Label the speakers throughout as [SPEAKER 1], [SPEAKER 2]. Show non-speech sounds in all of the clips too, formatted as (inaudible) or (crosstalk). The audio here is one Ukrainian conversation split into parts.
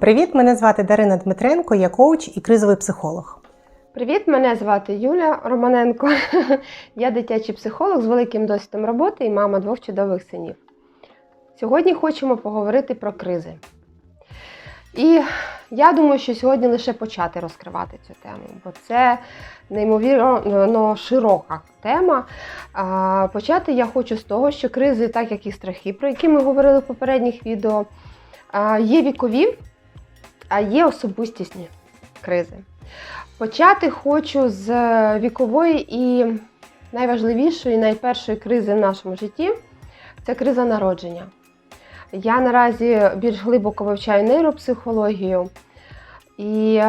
[SPEAKER 1] Привіт, мене звати Дарина Дмитренко, я коуч і кризовий психолог.
[SPEAKER 2] Привіт, мене звати Юля Романенко. (laughs) Я дитячий психолог з великим досвідом роботи і мама двох чудових синів. Сьогодні хочемо поговорити про кризи. І я думаю, що сьогодні лише почати розкривати цю тему, бо це неймовірно широка тема. Почати я хочу з того, що кризи, так як і страхи, про які ми говорили в попередніх відео, є вікові, а є особистісні кризи. Почати хочу з вікової і найважливішої, найпершої кризи в нашому житті це криза народження. Я наразі більш глибоко вивчаю нейропсихологію і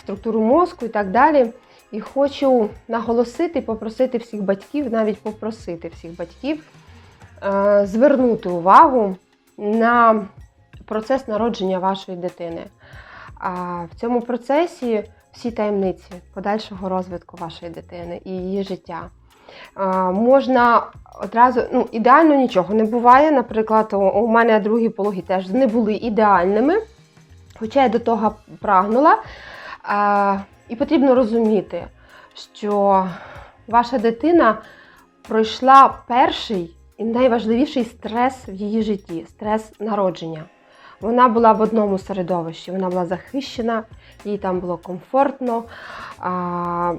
[SPEAKER 2] структуру мозку і так далі. І хочу наголосити, попросити всіх батьків, навіть попросити всіх батьків е, звернути увагу на процес народження вашої дитини. А в цьому процесі всі таємниці подальшого розвитку вашої дитини і її життя. Можна одразу, ну, ідеально нічого не буває. Наприклад, у- мене другі пологи теж не були ідеальними, хоча я до того прагнула. І потрібно розуміти, що ваша дитина пройшла перший і найважливіший стрес в її житті стрес народження. Вона була в одному середовищі, вона була захищена, їй там було комфортно. А,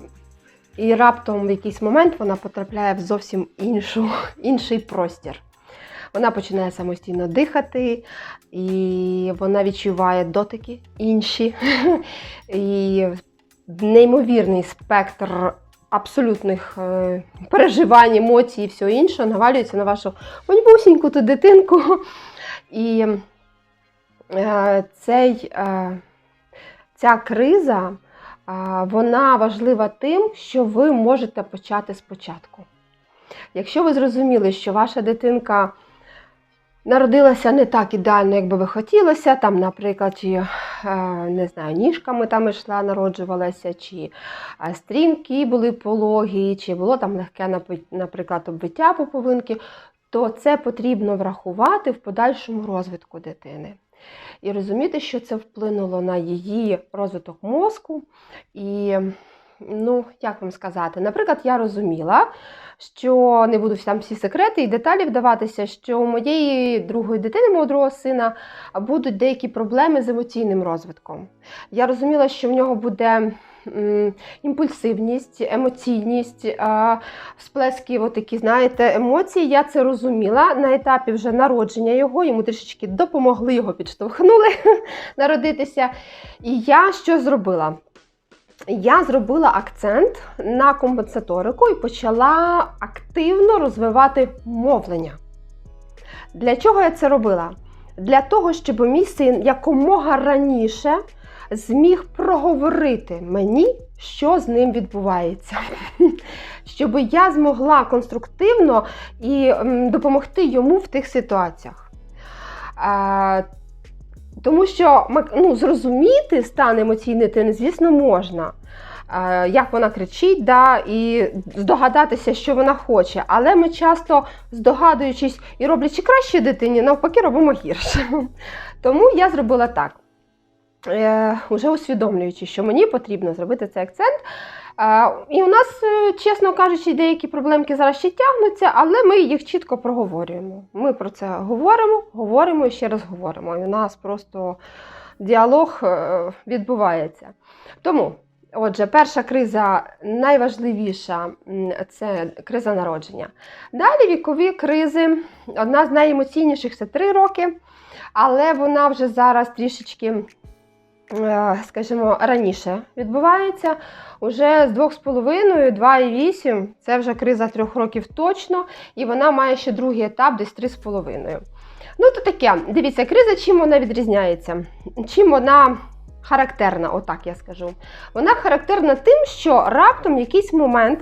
[SPEAKER 2] і раптом в якийсь момент вона потрапляє в зовсім іншу, (laughs) інший простір. Вона починає самостійно дихати, і вона відчуває дотики інші. (laughs) І неймовірний спектр абсолютних е, переживань, емоцій і всього іншого навалюється на вашу маньбусіньку ту дитинку. І цей, е, ця криза е, вона важлива тим, що ви можете почати спочатку. Якщо ви зрозуміли, що ваша дитинка народилася не так ідеально, як би ви хотілося, там, наприклад, чи, е, не знаю, ніжками там йшла, народжувалася, чи е, стрімкі були пологі, чи було там легке, наприклад, обвиття поповинки, то це потрібно врахувати в подальшому розвитку дитини. І розуміти, що це вплинуло на її розвиток мозку. І, ну, як вам сказати, наприклад, я розуміла, що не буду там всі секрети і деталі вдаватися, що у моєї другої дитини, мого другого сина, будуть деякі проблеми з емоційним розвитком. Я розуміла, що в нього буде імпульсивність, емоційність, сплески, такі, знаєте, емоції. Я це розуміла на етапі вже народження його, йому трішечки допомогли, його підштовхнули (laughs) народитися. І я що зробила? Я зробила акцент на компенсаторику і почала активно розвивати мовлення. Для чого я це робила? Для того, щоб мій син якомога раніше зміг проговорити мені, що з ним відбувається. (laughs) Щоб я змогла конструктивно і допомогти йому в тих ситуаціях. Тому що ну, зрозуміти стан емоційний дитини, звісно, можна. Як вона кричить, да, і здогадатися, що вона хоче. Але ми часто, здогадуючись і роблячи краще дитині, навпаки, робимо гірше. (laughs) Тому я зробила так. Е, Уже усвідомлюючи, що мені потрібно зробити цей акцент. І у нас, е, чесно кажучи, деякі проблемки зараз ще тягнуться, але ми їх чітко проговорюємо. Ми про це говоримо, говоримо і ще раз говоримо. І у нас просто діалог е, відбувається. Тому, отже, перша криза найважливіша це криза народження. Далі вікові кризи. Одна з найемоційніших це 3 роки, але вона вже зараз трішечки. Е, Скажімо, раніше відбувається уже з 2,5, 2,8 це вже криза трьох років точно, і вона має ще другий етап, десь 3,5. Ну, то таке, дивіться, криза чим вона відрізняється? Чим вона характерна, отак я скажу. Вона характерна тим, що раптом в якийсь момент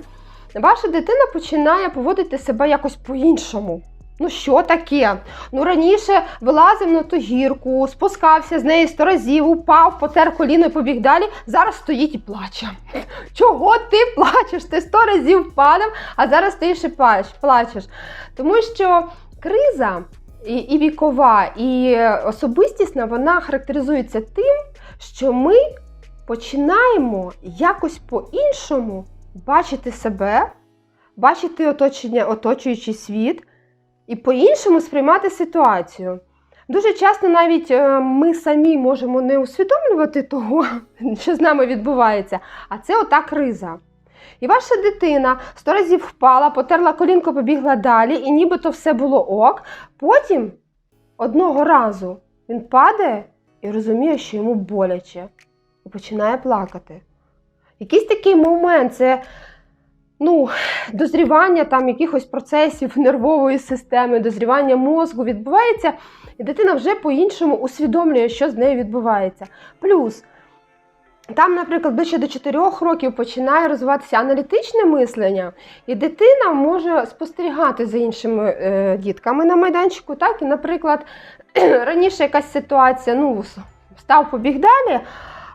[SPEAKER 2] ваша дитина починає поводити себе якось по-іншому. Ну що таке? Ну раніше вилазив на ту гірку, спускався з неї сто разів, упав, потер коліно і побіг далі. Зараз стоїть і плаче. Чого ти плачеш? Ти сто разів падав, а зараз стоїш і плач- плачеш. Тому що криза і, і вікова, і особистісна, вона характеризується тим, що ми починаємо якось по-іншому бачити себе, бачити оточення, оточуючий світ і по-іншому сприймати ситуацію. Дуже часто навіть е, ми самі можемо не усвідомлювати того, (laughs) що з нами відбувається, а це ота криза. І ваша дитина сто разів впала, потерла колінко, побігла далі, і нібито все було ок. Потім одного разу він падає і розуміє, що йому боляче, і починає плакати. Якийсь такий момент це ну, дозрівання там якихось процесів нервової системи, дозрівання мозку відбувається, і дитина вже по-іншому усвідомлює, що з нею відбувається. Плюс там, наприклад, ближче до 4 років починає розвиватися аналітичне мислення, і дитина може спостерігати за іншими е, дітками на майданчику. Так, і, наприклад, (clears throat) раніше якась ситуація, ну, встав, побіг далі,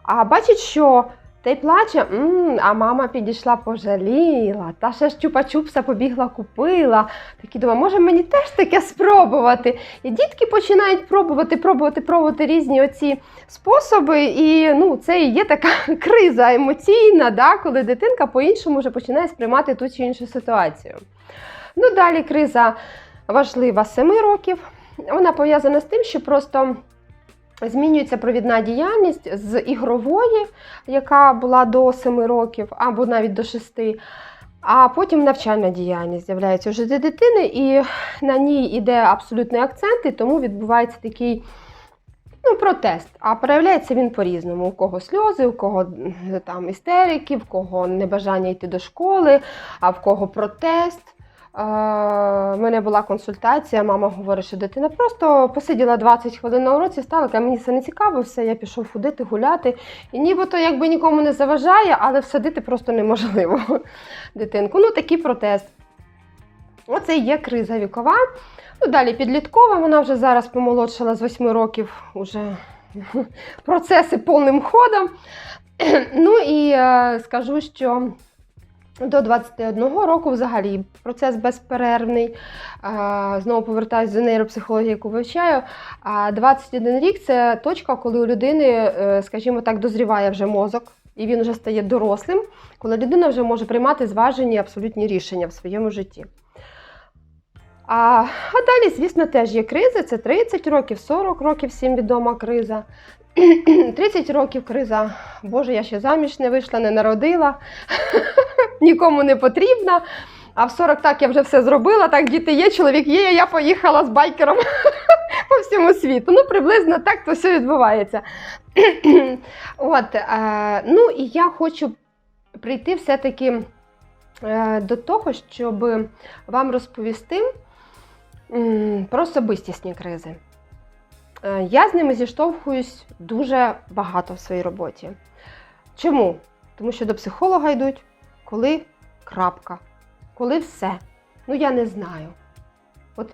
[SPEAKER 2] а бачить, що той плаче, «М, а мама підійшла, пожаліла, та ще ж чупа-чупса побігла, купила. Такі думаю, може мені теж таке спробувати. І дітки починають пробувати, пробувати, пробувати різні оці способи. І ну, це і є така (laughs) криза емоційна, да, коли дитинка по-іншому вже починає сприймати ту чи іншу ситуацію. Ну, далі криза важлива з 7 років. Вона пов'язана з тим, що просто змінюється провідна діяльність з ігрової, яка була до 7 років, або навіть до 6. А потім навчальна діяльність з'являється вже для дитини, і на ній йде абсолютний акцент, і тому відбувається такий ну, протест. А проявляється він по-різному. У кого сльози, у кого там істерики, в кого небажання йти до школи, а в кого протест. В мене була консультація, мама говорить, що дитина просто посиділа 20 хвилин на уроці, стала, каже, мені це не цікаво, все, я пішов ходити, гуляти. І нібито якби нікому не заважає, але всадити просто неможливо (laughs) дитинку. Ну, такий протест. Оце є криза вікова. Ну, далі підліткова, вона вже зараз помолодшала з 8 років, уже (laughs) процеси повним ходом. (clears throat) Ну і е, скажу, що до 21 року взагалі процес безперервний. Знову повертаюся до нейропсихології, яку вивчаю. А 21 рік це точка, коли у людини, е, скажімо так, дозріває вже мозок, і він вже стає дорослим, коли людина вже може приймати зважені абсолютні рішення в своєму житті. А, а далі, звісно, теж є кризи. Це 30 років, 40 років, всім відома криза. (clears throat) 30 років криза. Боже, я ще заміж не вийшла, не народила, (laughs) нікому не потрібна. А в 40 так я вже все зробила, так діти є, чоловік є, я поїхала з байкером (laughs) по всьому світу. Ну, приблизно так то все відбувається. (clears throat) От, е, ну і я хочу прийти все-таки е, до того, щоб вам розповісти про особистісні кризи. Е, Я з ними зіштовхуюсь дуже багато в своїй роботі. Чому? Тому що до психолога йдуть, коли крапка, коли все. Ну, я не знаю. От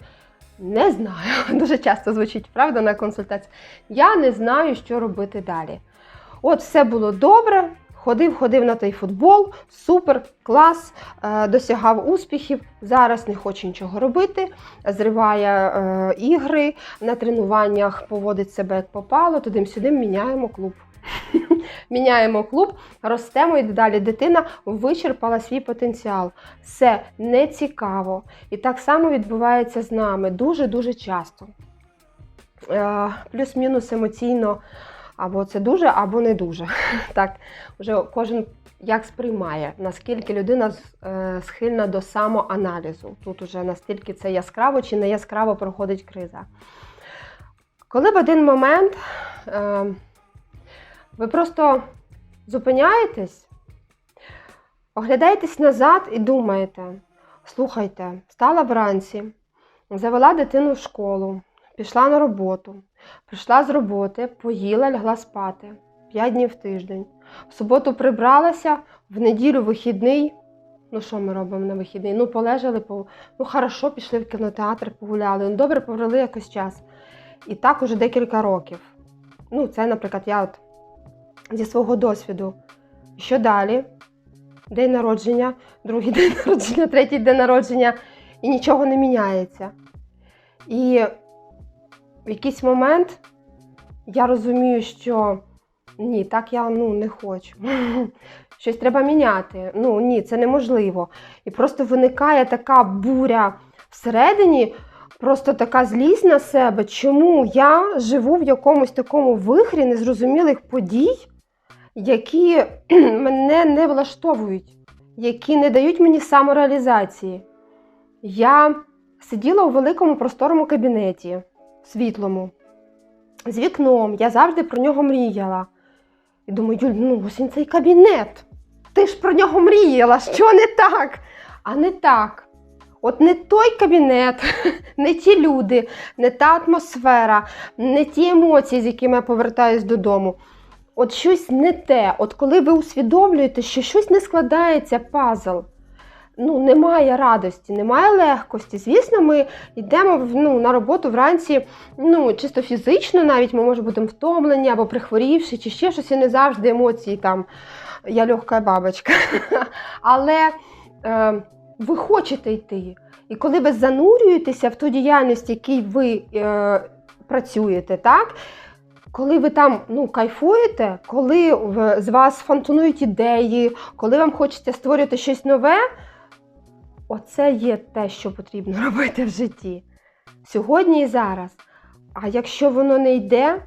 [SPEAKER 2] не знаю. (laughs) Дуже часто звучить правда на консультації. Я не знаю, що робити далі. От все було добре. Ходив, ходив на той футбол, супер, клас, е, досягав успіхів. Зараз не хоче нічого робити, зриває е, ігри, на тренуваннях поводить себе як попало, туди-сюди міняємо клуб. (laughs) міняємо клуб, ростемо і далі дитина вичерпала свій потенціал. Все не цікаво. І так само відбувається з нами дуже-дуже часто. Е, Плюс-мінус емоційно. Або це дуже, або не дуже. (laughs) Так, вже кожен як сприймає, наскільки людина е, схильна до самоаналізу. Тут уже настільки це яскраво чи не яскраво проходить криза. Коли в один момент е, ви просто зупиняєтесь, оглядаєтесь назад і думаєте, слухайте, встала вранці, завела дитину в школу, пішла на роботу. Прийшла з роботи, поїла, лягла спати. П'ять днів в тиждень. В суботу прибралася, в неділю вихідний. Ну, що ми робимо на вихідний? Ну, полежали, по... ну хорошо, пішли в кінотеатр, погуляли. Ну, добре, провели якось час. І так уже декілька років. Ну, це, наприклад, я от зі свого досвіду. Що далі? День народження, другий (laughs) день народження, третій день народження, і нічого не міняється. І в якийсь момент я розумію, що ні, так я ну, не хочу. (laughs) Щось треба міняти. Ну ні, це неможливо. І просто виникає така буря всередині, просто така злість на себе, чому я живу в якомусь такому вихрі незрозумілих подій, які (clears throat) мене не влаштовують, які не дають мені самореалізації. Я сиділа у великому просторому кабінеті, світлому, з вікном. Я завжди про нього мріяла. І думаю, Юль, ну ось він цей кабінет. Ти ж про нього мріяла, що не так? А не так. От не той кабінет, (laughs) не ті люди, не та атмосфера, не ті емоції, з якими я повертаюсь додому. От щось не те. От коли ви усвідомлюєте, що щось не складається пазл, ну немає радості, немає легкості. Звісно, ми йдемо ну, на роботу вранці, ну чисто фізично, навіть ми може бути втомлені або прихворівши, чи ще щось, і не завжди емоції там. Я легка бабочка. (laughs) Але е, ви хочете йти. І коли ви занурюєтеся в ту діяльність, якій ви е, працюєте, так? Коли ви там ну, кайфуєте, коли з вас фонтанують ідеї, коли вам хочеться створювати щось нове, оце є те, що потрібно (laughs) робити в житті. Сьогодні і зараз. А якщо воно не йде,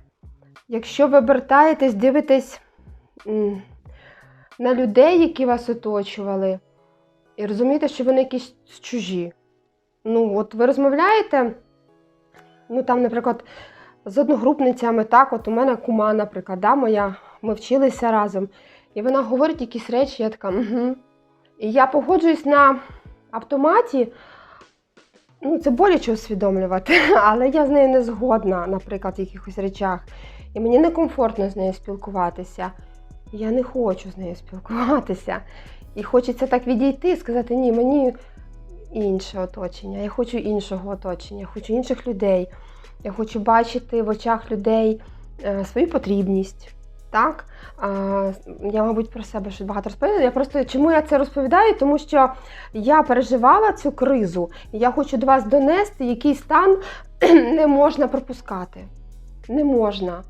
[SPEAKER 2] якщо ви обертаєтесь, дивитесь на людей, які вас оточували, і розумієте, що вони якісь чужі. Ну, от ви розмовляєте, ну там, наприклад, з одногрупницями, так, от у мене кума, наприклад, да, моя, ми вчилися разом, і вона говорить якісь речі, я така, угу. І я погоджуюсь на автоматі. Ну, це боляче усвідомлювати, (laughs) але я з нею не згодна, наприклад, в якихось речах. І мені некомфортно з нею спілкуватися. Я не хочу з нею спілкуватися. І хочеться так відійти і сказати, ні, мені інше оточення, я хочу іншого оточення, я хочу інших людей. Я хочу бачити в очах людей е, свою потрібність. Так? Я, мабуть, про себе щось багато розповідаю. Я просто чому я це розповідаю? Тому що я переживала цю кризу, і я хочу до вас донести, який стан (clears throat) не можна пропускати. Не можна.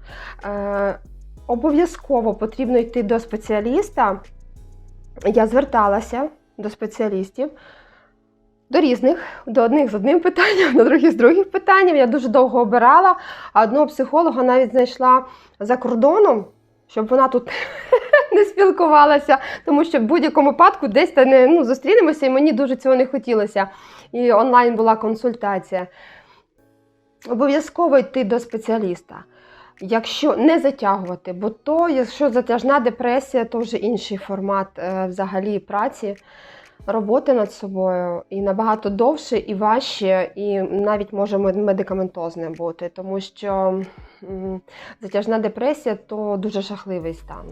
[SPEAKER 2] Е, обов'язково потрібно йти до спеціаліста. Я зверталася до спеціалістів. До різних, до одних з одним питанням, (laughs) до других з другим питанням. Я дуже довго обирала, а одного психолога навіть знайшла за кордоном, щоб вона тут (laughs) не спілкувалася, тому що в будь-якому випадку десь та не ну, зустрінемося, і мені дуже цього не хотілося. І онлайн була консультація. Обов'язково йти до спеціаліста. Якщо не затягувати, бо то, якщо затяжна депресія, то вже інший формат е, взагалі праці, роботи над собою і набагато довше і важче, і навіть може мед- медикаментозне бути, тому що затяжна депресія то дуже жахливий стан.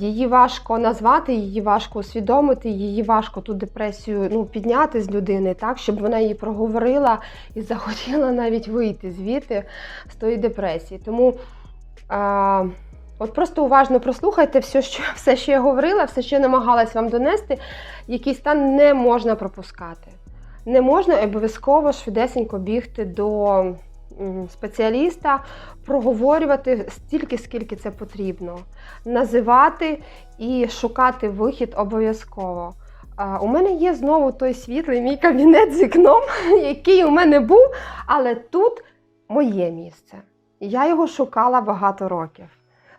[SPEAKER 2] Її важко назвати, її важко усвідомити, її важко ту депресію ну, підняти з людини, так, щоб вона її проговорила і захотіла навіть вийти звідти з тої депресії. Тому а, от просто уважно прослухайте все, що, все, що я говорила, все, що я намагалась вам донести, який стан не можна пропускати. Не можна обов'язково швидесенько бігти до спеціаліста, проговорювати стільки, скільки це потрібно, називати і шукати вихід обов'язково. У мене є знову той світлий мій кабінет з вікном, (laughs) який у мене був, але тут моє місце. Я його шукала багато років.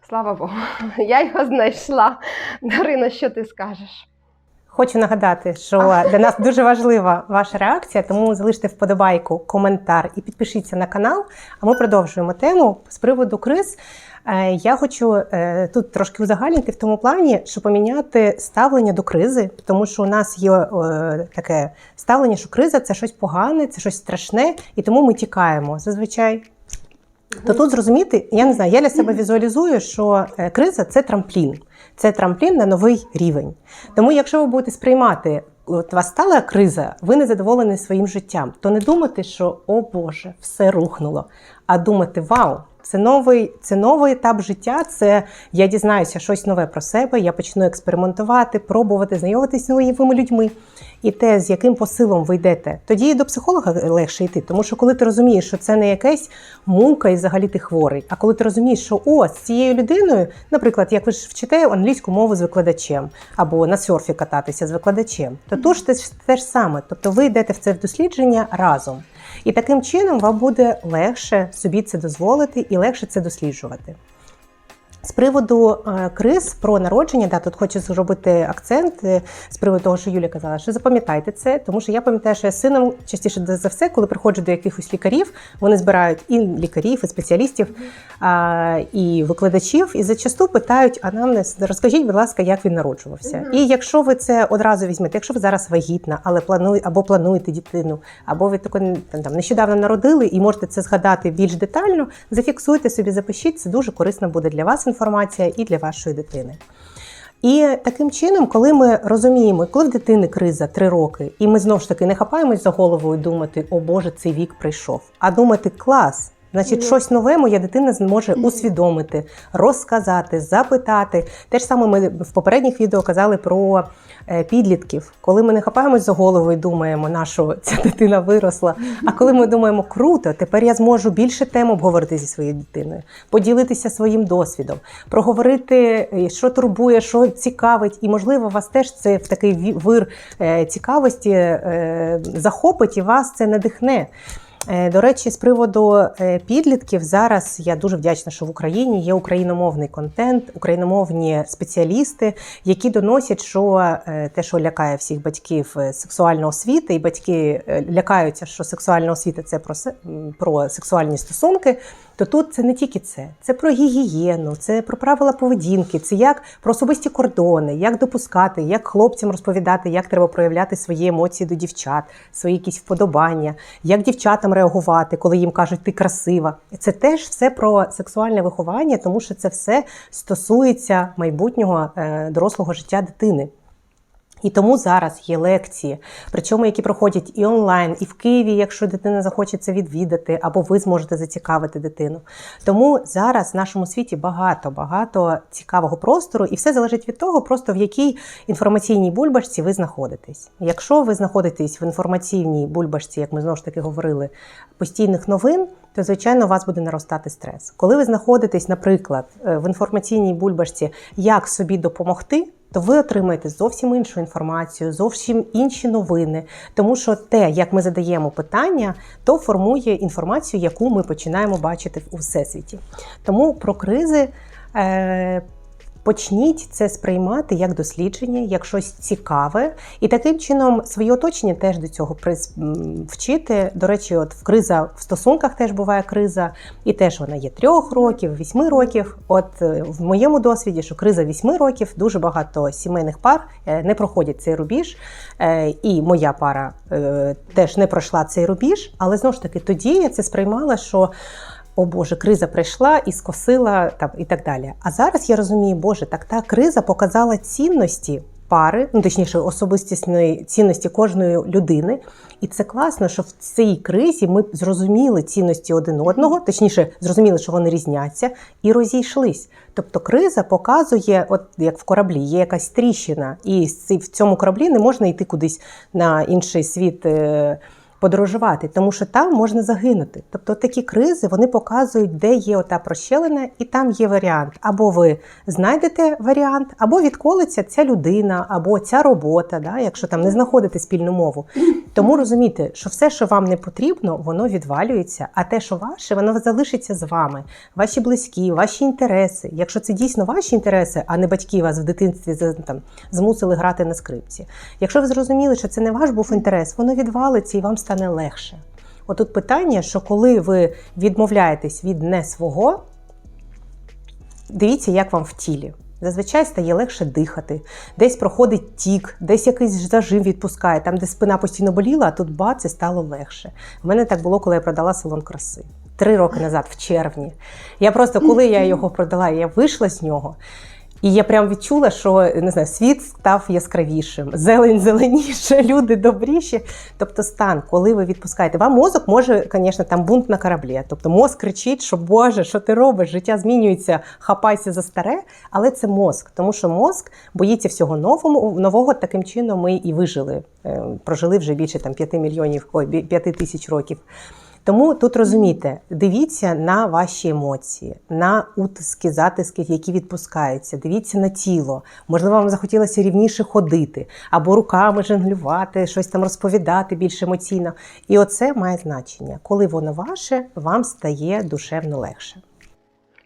[SPEAKER 2] Слава Богу, (laughs) я його знайшла. Дарина, що ти скажеш?
[SPEAKER 1] Хочу нагадати, що для нас дуже важлива ваша реакція, тому залиште вподобайку, коментар і підпишіться на канал. А ми продовжуємо тему з приводу криз. Е, Я хочу е, тут трошки узагальнити в тому плані, що поміняти ставлення до кризи, тому що у нас є е, таке ставлення, що криза це щось погане, це щось страшне, і тому ми тікаємо зазвичай. То тут зрозуміти, я не знаю, я для себе візуалізую, що е, криза це трамплін. Це трамплін на новий рівень. Тому, якщо ви будете сприймати, от вас стала криза, ви не задоволені своїм життям, то не думайте, що о Боже, все рухнуло, а думати, вау, Це новий, це новий етап життя. Це я дізнаюся щось нове про себе. Я почну експериментувати, пробувати, знайомитися з новими людьми. І те, з яким посилом ви йдете, тоді і до психолога легше йти. Тому що коли ти розумієш, що це не якась мука і взагалі ти хворий, а коли ти розумієш, що о, з цією людиною, наприклад, як ви ж вчите англійську мову з викладачем або на серфі кататися з викладачем, то тут те, ж- те ж саме. Тобто ви йдете в це дослідження разом. І таким чином вам буде легше собі це дозволити і легше це досліджувати. З приводу е, криз про народження, да, тут хочу зробити акцент е, з приводу того, що Юля казала, що запам'ятайте це, тому що я пам'ятаю, що я з сином частіше за все, коли приходжу до якихось лікарів, вони збирають і лікарів, і спеціалістів, а, і викладачів, і зачасту питають анамнез, розкажіть, будь ласка, як він народжувався. І якщо ви це одразу візьмете, якщо ви зараз вагітна, але планує або плануєте дитину, або ви тако там нещодавно народили і можете це згадати більш детально, зафіксуйте собі, запишіть. Це дуже корисно буде для вас інформація і для вашої дитини. І таким чином, коли ми розуміємо, коли в дитини криза 3 роки, і ми знову ж таки не хапаємось за голову і думати, о Боже, цей вік прийшов, а думати клас. Значить, щось нове моя дитина зможе усвідомити, розказати, запитати. Те ж саме ми в попередніх відео казали про е, підлітків, коли ми не хапаємось за голову і думаємо, на що ця дитина виросла. А коли ми думаємо, круто, тепер я зможу більше тем обговорити зі своєю дитиною, поділитися своїм досвідом, проговорити, е, що турбує, що цікавить, і можливо вас теж це в такий вир е, цікавості захопить і вас це надихне. Е, До речі, з приводу е, підлітків зараз я дуже вдячна, що в Україні є україномовний контент, україномовні спеціалісти, які доносять, що е, те, що лякає всіх батьків сексуальна освіта, і батьки лякаються, що сексуальна освіта це про, про сексуальні стосунки. То тут це не тільки це, це про гігієну, це про правила поведінки, це як про особисті кордони, як допускати, як хлопцям розповідати, як треба проявляти свої емоції до дівчат, свої якісь вподобання, як дівчатам реагувати, коли їм кажуть ти красива. Це теж все про сексуальне виховання, тому що це все стосується майбутнього е, дорослого життя дитини. І тому зараз є лекції, причому які проходять і онлайн, і в Києві, якщо дитина захоче це відвідати, або ви зможете зацікавити дитину. Тому зараз в нашому світі багато багато цікавого простору, і все залежить від того, просто в якій інформаційній бульбашці ви знаходитесь. Якщо ви знаходитесь в інформаційній бульбашці, як ми знову ж таки говорили, постійних новин. То, звичайно, у вас буде наростати стрес. Коли ви знаходитесь, наприклад, е, в інформаційній бульбашці, як собі допомогти, то ви отримаєте зовсім іншу інформацію, зовсім інші новини. Тому що те, як ми задаємо питання, то формує інформацію, яку ми починаємо бачити у всесвіті. Тому про кризи. Е- Почніть це сприймати як дослідження, як щось цікаве, і таким чином своє оточення теж до цього вчити. До речі, от в криза в стосунках теж буває криза, і теж вона є трьох років, вісьми років. От е, в моєму досвіді, що криза вісьми років, дуже багато сімейних пар е, не проходять цей рубіж. Е, І моя пара теж не пройшла цей рубіж, але знову ж таки тоді я це сприймала, що. О Боже, криза прийшла і скосила там і так далі. А зараз я розумію, Боже, так та криза показала цінності пари, ну точніше, особистісної цінності кожної людини. І це класно, що в цій кризі ми зрозуміли цінності один одного, точніше, зрозуміли, що вони різняться, і розійшлись. Тобто криза показує, от як в кораблі, є якась тріщина, і в цьому кораблі не можна йти кудись на інший світ. Подорожувати, тому що там можна загинути. Тобто такі кризи вони показують, де є ота прощелина, і там є варіант. Або ви знайдете варіант, або відколиться ця людина, або ця робота, да, якщо там не знаходите спільну мову. Тому розумійте, що все, що вам не потрібно, воно відвалюється, а те, що ваше, воно залишиться з вами. Ваші близькі, ваші інтереси. Якщо це дійсно ваші інтереси, а не батьки вас в дитинстві там, змусили грати на скрипці. Якщо ви зрозуміли, що це не ваш був інтерес, воно відвалиться і вам стане легше. Отут питання, що коли ви відмовляєтесь від не свого, дивіться, як вам в тілі. Зазвичай стає легше дихати, десь проходить тік, десь якийсь зажим відпускає, там, де спина постійно боліла, а тут бац, і стало легше. У мене так було, коли я продала салон краси. Три роки назад, в червні. Я просто, коли я його продала, я вийшла з нього. І я прям відчула, що не знаю, світ став яскравішим, зелень зеленіше, (laughs) люди добріші. Тобто, стан, коли ви відпускаєте, вам мозок може, звісно, там бунт на кораблі. Тобто мозк кричить, що Боже, що ти робиш? Життя змінюється, хапайся за старе. Але це мозк, тому що мозк боїться всього новому, нового. Таким чином ми і вижили. Е, Прожили вже більше там 5 мільйонів, ой, 5 тисяч років. Тому тут розумійте, дивіться на ваші емоції, на утиски, затиски, які відпускаються. Дивіться на тіло. Можливо, вам захотілося рівніше ходити, або руками жонглювати, щось там розповідати більш емоційно. І оце має значення. Коли воно ваше, вам стає душевно легше.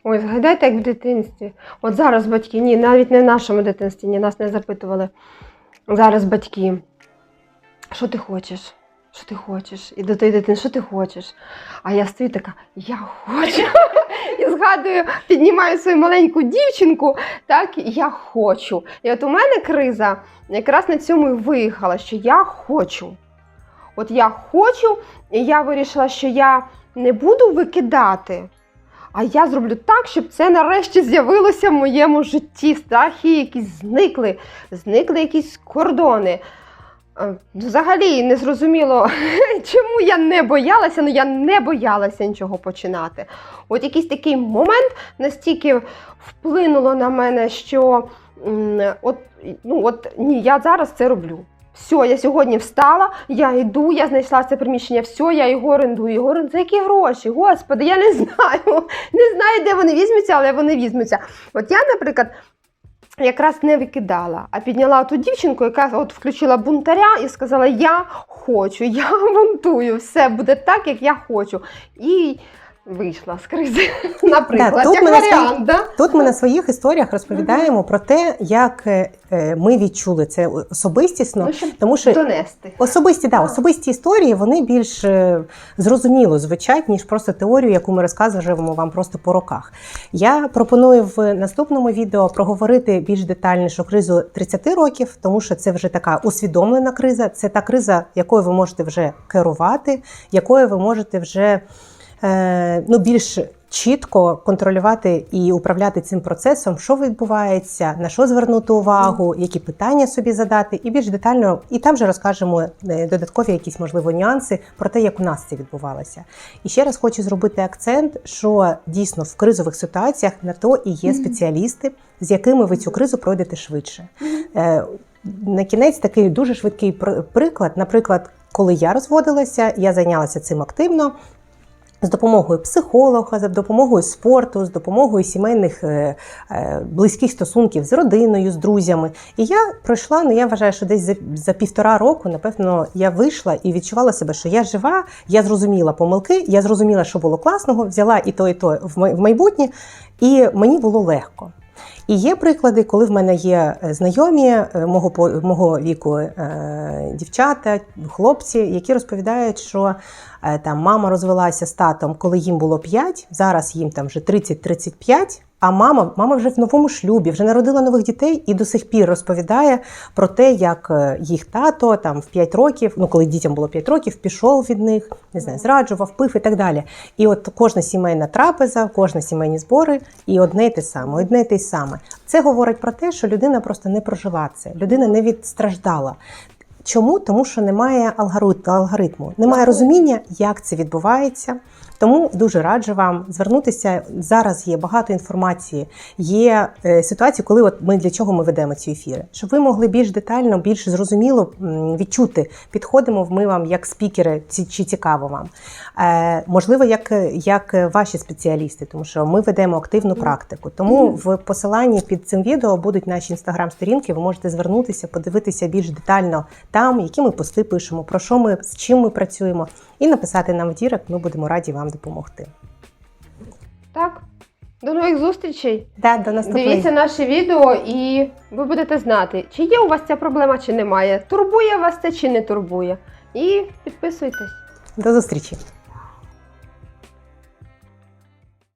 [SPEAKER 2] Ой, згадайте, як в дитинстві. От зараз батьки, ні, навіть не в нашому дитинстві, ні, нас не запитували. Зараз батьки, що ти хочеш? Що ти хочеш? І до тієї дитини, що ти хочеш? А я стою така, я хочу. (laughs) І згадую, піднімаю свою маленьку дівчинку, так, я хочу. І от у мене криза якраз на цьому і виїхала, що я хочу. От я хочу, і я вирішила, що я не буду викидати. А я зроблю так, щоб це нарешті з'явилося в моєму житті. Страхи якісь зникли, зникли якісь кордони. Е, Взагалі не зрозуміло, (laughs) чому я не боялася, ну я не боялася нічого починати. От якийсь такий момент настільки вплинуло на мене, що от, ну, от ні, я зараз це роблю. Все, я сьогодні встала, я йду, я знайшла це приміщення, все, я його орендую. Його орендую. За які гроші? Господи, я не (laughs) знаю. Не знаю, де вони візьмуться, але вони візьмуться. От я, наприклад, якраз не викидала, а підняла ту дівчинку, яка от включила бунтаря і сказала: Я хочу, я (laughs) бунтую, все буде так, як я хочу. І вийшла з кризи, (laughs) наприклад,
[SPEAKER 1] Да, тут
[SPEAKER 2] як
[SPEAKER 1] ми на.
[SPEAKER 2] Да?
[SPEAKER 1] Тут ми на своїх історіях розповідаємо про те, як е, е, ми відчули це особистісно,
[SPEAKER 2] Ну, щоб
[SPEAKER 1] тому що
[SPEAKER 2] донести.
[SPEAKER 1] Особисті, да, особисті історії вони більш е, зрозуміло звучать, ніж просто теорію, яку ми розказуємо вам просто по роках. Я пропоную в наступному відео проговорити більш детальніше кризу 30 років, тому що це вже така усвідомлена криза. Це та криза, якою ви можете вже керувати, якою ви можете вже ну, більш чітко контролювати і управляти цим процесом, що відбувається, на що звернути увагу, які питання собі задати, і більш детально, і там же розкажемо е, додаткові якісь можливо нюанси про те, як у нас це відбувалося. І ще раз хочу зробити акцент, що дійсно в кризових ситуаціях на то і є спеціалісти, з якими ви цю кризу пройдете швидше. Е, На кінець такий дуже швидкий приклад. Наприклад, коли я розводилася, я зайнялася цим активно. З допомогою психолога, за допомогою спорту, з допомогою сімейних е, е, близьких стосунків з родиною, з друзями. І я пройшла, ну я вважаю, що десь за, за півтора року, напевно, я вийшла і відчувала себе, що я жива, я зрозуміла помилки, я зрозуміла, що було класного, взяла і то, і то в майбутнє, і мені було легко. І є приклади, коли в мене є е, знайомі е, мого мого віку е, дівчата, хлопці, які розповідають, що там мама розвелася з татом, коли їм було 5, зараз їм там вже 30-35, а мама, мама вже в новому шлюбі, вже народила нових дітей і до сих пір розповідає про те, як е, їх тато там в 5 років, ну коли дітям було 5 років, пішов від них, не знаю, зраджував, пив і так далі. І от кожна сімейна трапеза, кожні сімейні збори, і одне й те саме, одне й те саме. Це говорить про те, що людина просто не прожила це, людина не відстраждала. Чому? Тому що немає алгорит- алгоритму, немає розуміння, як це відбувається. Тому дуже раджу вам звернутися. Зараз є багато інформації. Є е, ситуації, коли от ми для чого ми ведемо ці ефіри, щоб ви могли більш детально, більш зрозуміло відчути, підходимо ми вам як спікери, чи цікаво вам. Е, можливо, як, як ваші спеціалісти, тому що ми ведемо активну практику. Тому в посиланні під цим відео будуть наші інстаграм-сторінки. Ви можете звернутися, подивитися більш детально там, які ми пости пишемо, про що ми з чим ми працюємо, і написати нам в дірект. Ми будемо раді вам допомогти.
[SPEAKER 2] Так. До нових зустрічей.
[SPEAKER 1] Да, до наступних.
[SPEAKER 2] Дивіться наше відео, і ви будете знати, чи є у вас ця проблема, чи немає. Турбує вас це чи не турбує. І підписуйтесь.
[SPEAKER 1] До зустрічі.